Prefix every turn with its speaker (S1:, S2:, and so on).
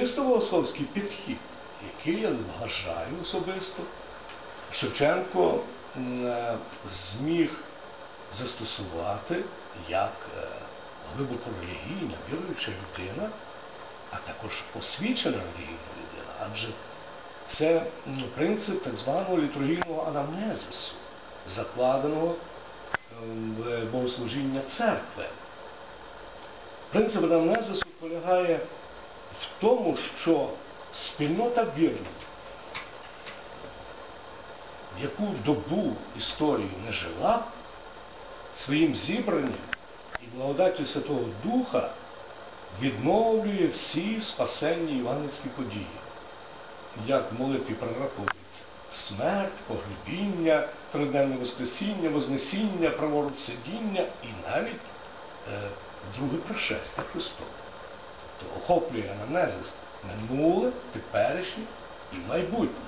S1: чисто богословський підхід, який я вважаю особисто, Шевченко е, зміг застосувати як е, глибоко релігійна, віруюча людина, а також освічена релігійна людина. Адже це принцип так званого літургійного анамнезису, закладеного ем, в богослужіння церкви. Принцип анамнезису полягає в тому, що спільнота вірних, в яку добу історії не жила, своїм зібранням і благодаттю Святого Духа відновлює всі спасенні івангельські події, як молитві прораховується смерть, погребіння, триденне воскресіння, вознесіння, праворуч сидіння і навіть е, друге пришестя Христове. Охоплює анамнезис минуле, теперішнє і майбутнє.